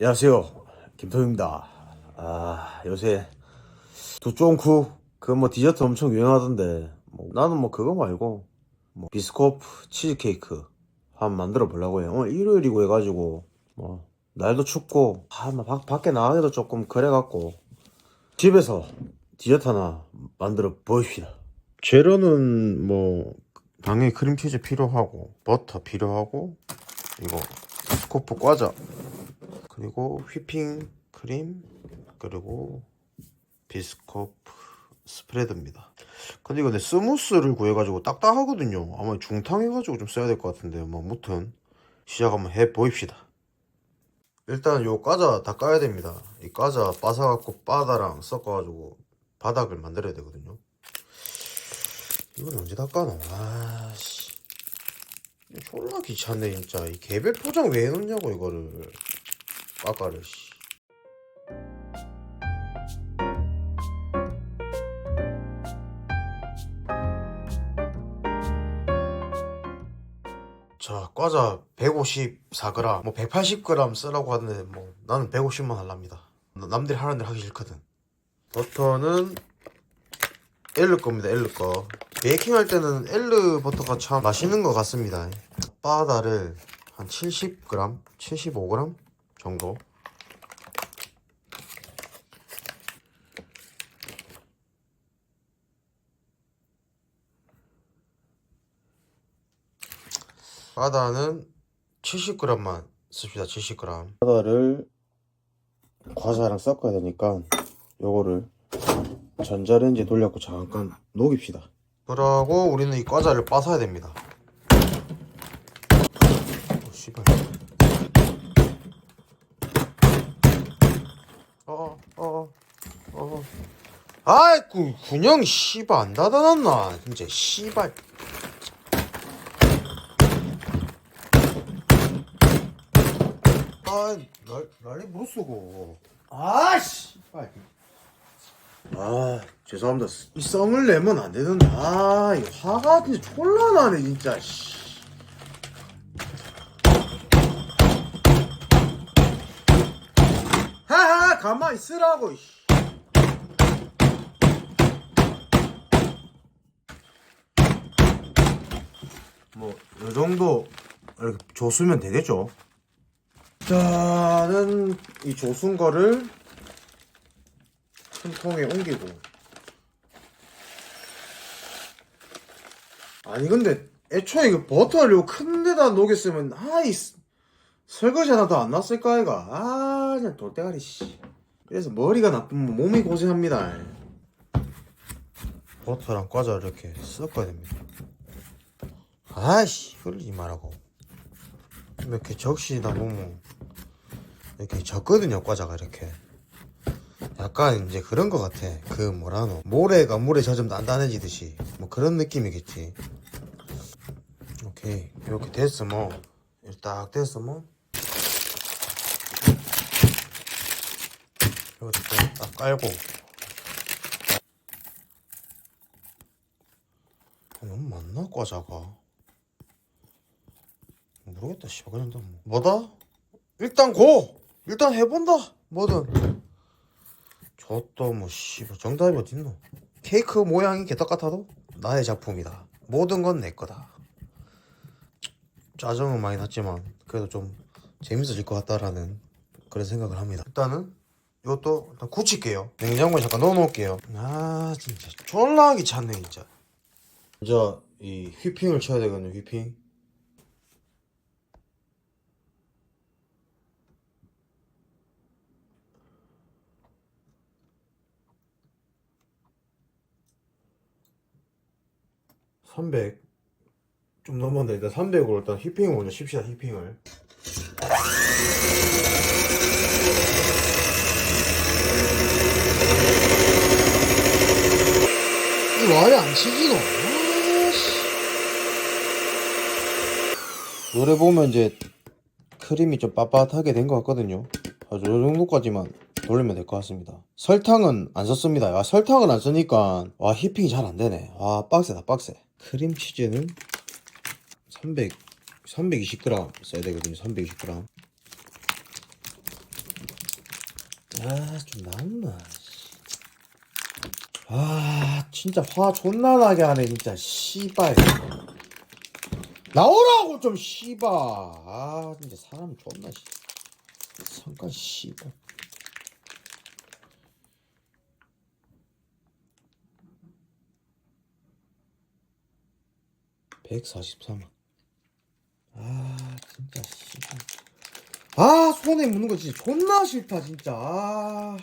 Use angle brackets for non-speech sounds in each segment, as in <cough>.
안녕하세요. 김토입니다. 아, 요새 두쫑쿠 그뭐 디저트 엄청 유행하던데 뭐 나는 뭐 그거 말고 뭐 비스코프 치즈케이크 한번 만들어 보려고 해요. 오늘 일요일이고 해가지고 뭐 날도 춥고 아, 뭐 밖, 밖에 나가기도 조금 그래갖고 집에서 디저트 하나 만들어 보입시다. 재료는 뭐 당연히 크림치즈 필요하고 버터 필요하고 이거 비스코프 과자 그리고 휘핑 크림 그리고 비스코프 스프레드입니다. 근데 이거 내 스무스를 구해가지고 딱딱하거든요. 아마 중탕 해가지고 좀 써야 될 것 같은데 뭐 무튼 시작 한번 해 보입시다. 일단 요 과자 다 까야 됩니다. 이 과자 빠사갖고 바다랑 섞어가지고 바닥을 만들어야 되거든요. 이건 언제 다 까노? 아씨. 졸라 귀찮네 진짜. 이 개별 포장 왜 해놓냐고 이거를. 까까를 씨. 자, 과자 154g, 뭐 180g 쓰라고 하는데 뭐 나는 150만 할랍니다. 남들이 하는 대로 하기 싫거든. 버터는 엘르 겁니다. 엘르 거. 베이킹 할 때는 엘르 버터가 참 맛있는 것 같습니다. 바다를 한 70g, 75g 정도. 바다는 70g만 씁시다. 70g. 바다를 과자랑 섞어야 되니까 요거를 전자레인지에 돌려갖고 잠깐 녹입시다. 그러고 우리는 이 과자를 빠사야 됩니다. 어, 씨발. 어, 어, 어. 아이쿠, 군영 씨발 안 닫아놨나? 진짜 씨발. 아, 날, 난리 무르쓰고. 아, 씨발. 아, 죄송합니다. 이 썽을 내면 안 되는데. 아, 이거 화가 진짜 졸라 나네, 진짜. 씨. 하하, 가만 있으라고, 씨. 뭐, 요 정도 이렇게 조수면 되겠죠? 자는 이 조순 거를 큰 통에 옮기고. 아니 근데 애초에 이거 버터를 요 큰 데다 녹였으면 아이 설거지 하나도 안 났을까 아이가. 아 그냥 돌대가리 씨. 그래서 머리가 나쁘면 몸이 고생합니다. 버터랑 과자 이렇게 섞어야 됩니다 아이씨 흘리지 말라고. 이렇게 적시다 보면 이렇게 적거든요 과자가 이렇게. 약간 이제 그런 것 같아. 그 뭐라노. 모래가 물에 젖으면 단단해지듯이. 뭐 그런 느낌이겠지. 오케이. 이렇게 됐어 뭐. 이렇게 딱 됐어 뭐. 이것도 딱 깔고. 아, 너무 많나 과자가 모르겠다 씨발 그냥 뭐. 뭐다? 일단 고! 일단 해본다 뭐든. 저또 뭐 씨발 정답이 어딨노? 케이크 모양이 개떡 같아도 나의 작품이다. 모든 건 내 거다. 짜증은 많이 났지만 그래도 좀 재밌어질 것 같다라는 그런 생각을 합니다. 일단은 이것도 일단 굳힐게요. 냉장고에 잠깐 넣어놓을게요. 아 진짜. 졸라 귀찮네 진짜. 먼저 이 휘핑을 쳐야 되거든요 휘핑 (300) 좀 넘었는데 일단 300으로 일단 휘핑을 먼저 칩시다 휘핑을. 이 와이 안 치지노? 아씨. 노래 보면 이제 크림이 좀 빳빳하게 된 것 같거든요. 아주 이 정도까지만 돌리면 될 것 같습니다. 설탕은 안 썼습니다. 아, 설탕을 안 쓰니까 와 휘핑이 잘 안 되네. 와 빡세다 빡세 크림치즈는 300 320g 써야 되거든요 320g 아, 좀 나온나. 씨. 아, 진짜 화 존나 나게 하네, 진짜. 씨발. 나오라고, 좀, 씨발. 아, 진짜 사람 존나, 씨. 잠깐, 씨발. (143원) 아 진짜 씨발. 아 손에 묻는 거 진짜 존나 싫다 진짜. 아.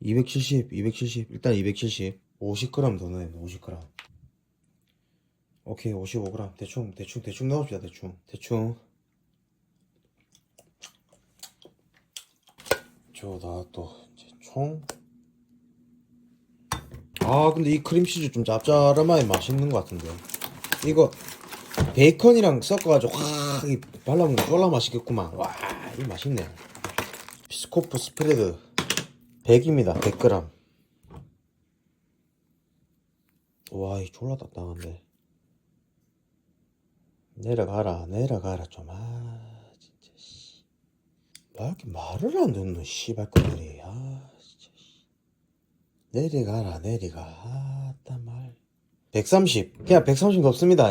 (270) (270) 일단 (270) (50g) 더 넣어야 돼 (50g) 오케이 (55g) 대충 대충 대충 넣읍시다 대충. 대충. 저다 또 이제 총 아 근데 이 크림치즈 좀 짭짤하면 맛있는 것 같은데. 이거 베이컨이랑 섞어가지고 확이 발라먹으면 쫄라 맛있겠구만. 와 이거 맛있네. 비스코프 스프레드 100입니다 100g 와이 졸라 딱딱한데. 내려가라 내려가라 좀아 진짜 씨. 왜 이렇게 말을 안 듣노 씨발놈들이. 아. 진짜 씨. 내려가라 내려가. 아따 말. 130 그냥 130 넣습니다.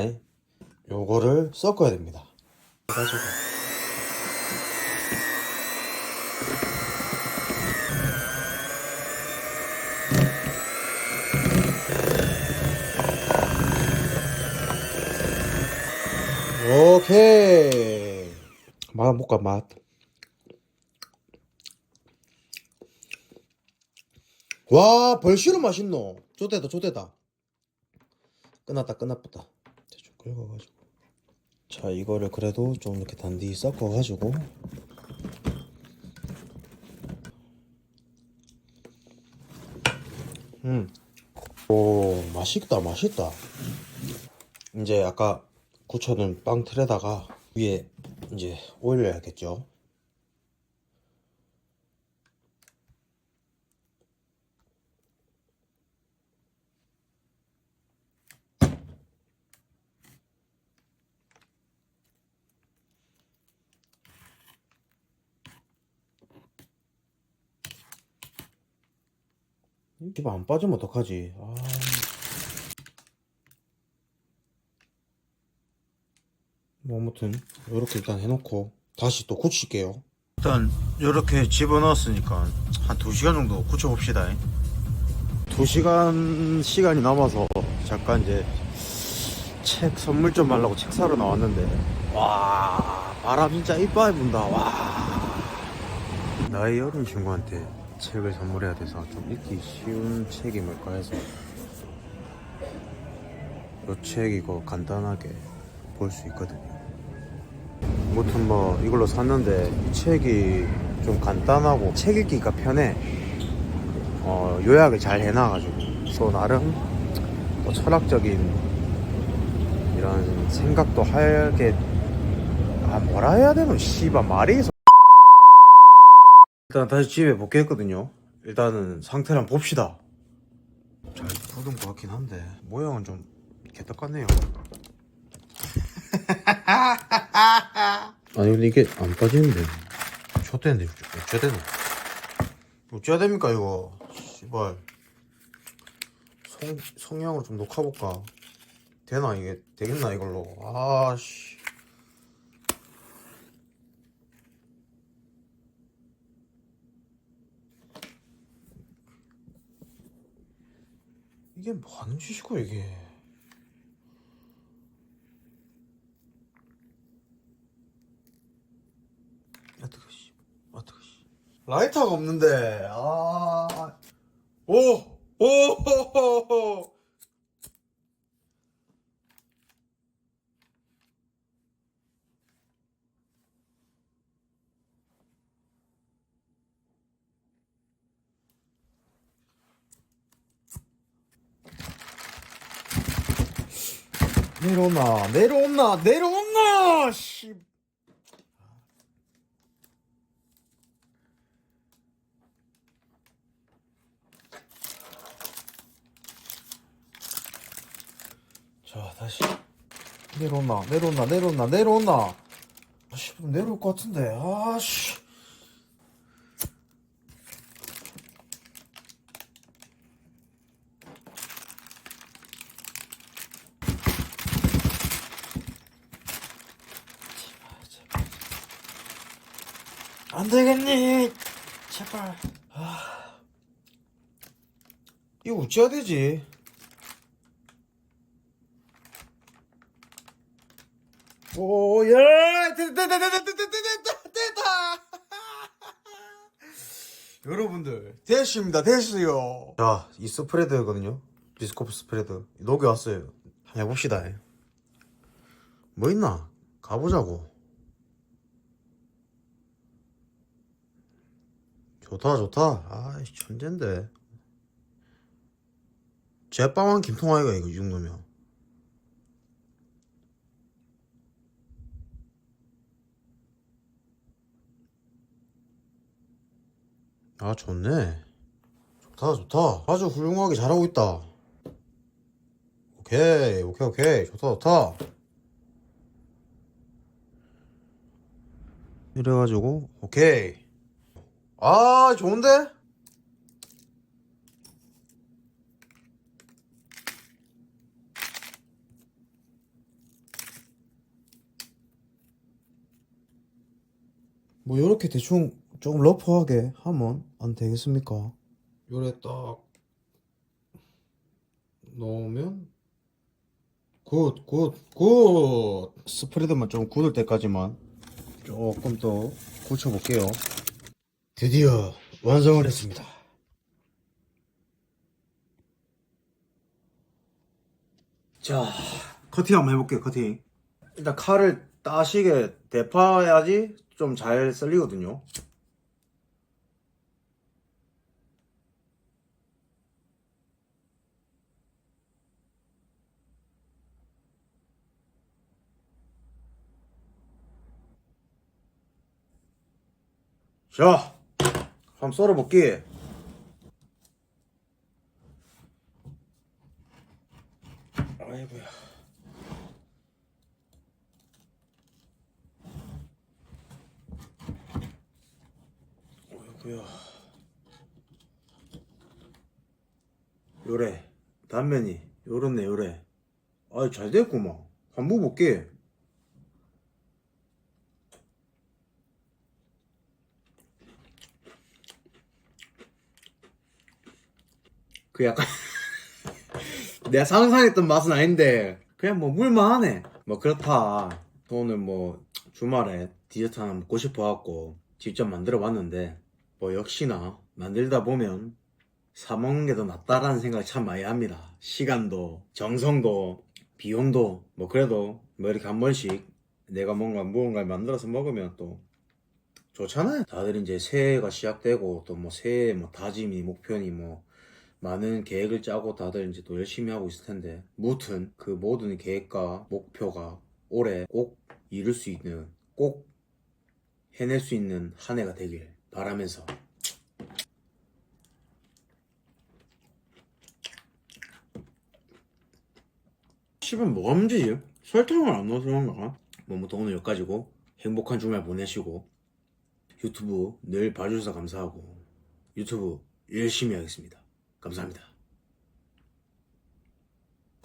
요거를 섞어야 됩니다. 가지고. 오케이. 맛 볼까 맛 와, 벌시로 맛있노. 좋대다, 좋대다. 끝났다, 끝났다. 대충 긁어가지고. 자, 이거를 그래도 좀 이렇게 단디 섞어가지고. 음. 오, 맛있다, 맛있다. 이제 아까 굳혀둔 빵 틀에다가 위에 이제 올려야겠죠. 집안 빠지면 어떡하지? 아. 뭐 아무튼 이렇게 일단 해놓고 다시 또 굳힐게요. 일단 이렇게 집어넣었으니까 한 2시간 정도 굳혀봅시다. 2시간 시간이 남아서 잠깐 이제 책 선물 좀 하려고 책 사러 나왔는데 와 바람 진짜 이빠이 분다 와 나이 어린 친구한테 책을 선물해야 돼서 좀 읽기 쉬운 책이 뭘까 해서 이책 이거 간단하게 볼 수 있거든요. 아무튼 뭐 이걸로 샀는데 이 책이 좀 간단하고 책 읽기가 편해. 어, 요약을 잘 해놔가지고. 또 나름 또 철학적인 이런 생각도 하게 아 뭐라 해야 되노? 씨발 말이 일단 다시 집에 복귀했거든요. 일단은 한번 봅시다. 잘 푸든 것 같긴 한데 모양은 좀 개떡 같네요. <laughs> 아니 근데 이게 안 빠지는데. 좆대는데 어쩌대노 어쩌됩니까 이거? 씨발. 성, 성향으로 좀 녹아볼까? 되나 이게? 되겠나 이걸로? 아씨 이게 뭐 하는 짓이고 이게 뜨거 씨. 라이터가 없는데 아. 오! 오! 호호호! <laughs> 내려오나 내려오나 내려오나 씨. 자 다시. 내려오나 내려오나 내려오나 내려오나. 아씨 내려올 것 같은데. 아씨 안 되겠니 제발 아 어찌해야 되지 오 예 됐다 됐다 됐다 됐다 됐다 됐다 여러분들 됐습니다 됐어요 자 이 스프레드거든요 비스코프 스프레드 녹여왔어요 해봅시다 뭐 있나 가보자고 좋다 좋다 아이 천잰데 제빵한 김통아이가 이거 이 정도면. 아 좋네. 좋다 좋다. 아주 훌륭하게 잘하고 있다. 오케이 오케이 오케이. 좋다 좋다. 이래가지고 오케이. 아 좋은데? 뭐 요렇게 대충 조금 러프하게 하면 안 되겠습니까? 요래 딱 넣으면 굿, 굿, 굿. 스프레드만 좀 굳을 때까지만 조금 더 굳혀볼게요. 드디어 완성을 했습니다. 자, 커팅 한번 해볼게요, 커팅. 일단 칼을 따시게 대파야지 좀 잘 썰리거든요. 자, 한번 썰어볼게. 아이고야. 요래. 단면이. 요렇네, 요래. 아이, 잘 됐구만. 한번 볼게. 그 약간 <laughs> 내가 상상했던 맛은 아닌데 그냥 뭐 물만하네 뭐 그렇다 오늘 뭐 주말에 디저트 하나 먹고 싶어갖고 직접 만들어 봤는데 뭐 역시나 만들다 보면 사 먹는 게 더 낫다라는 생각을 참 많이 합니다 시간도 정성도 비용도 뭐 그래도 뭐 이렇게 한 번씩 내가 뭔가 무언가를 만들어서 먹으면 또 좋잖아요. 다들 이제 새해가 시작되고 또 뭐 새해 뭐 다짐이 목표니 뭐 많은 계획을 짜고 다들 이제 또 열심히 하고 있을 텐데 무튼 그 모든 계획과 목표가 올해 꼭 이룰 수 있는 꼭 해낼 수 있는 한 해가 되길 바라면서 집은 뭐가 문제지? 설탕을 안 넣어서 그런가? 뭐부터 오늘 여기까지고 행복한 주말 보내시고 유튜브 늘 봐주셔서 감사하고 유튜브 열심히 하겠습니다. 감사합니다.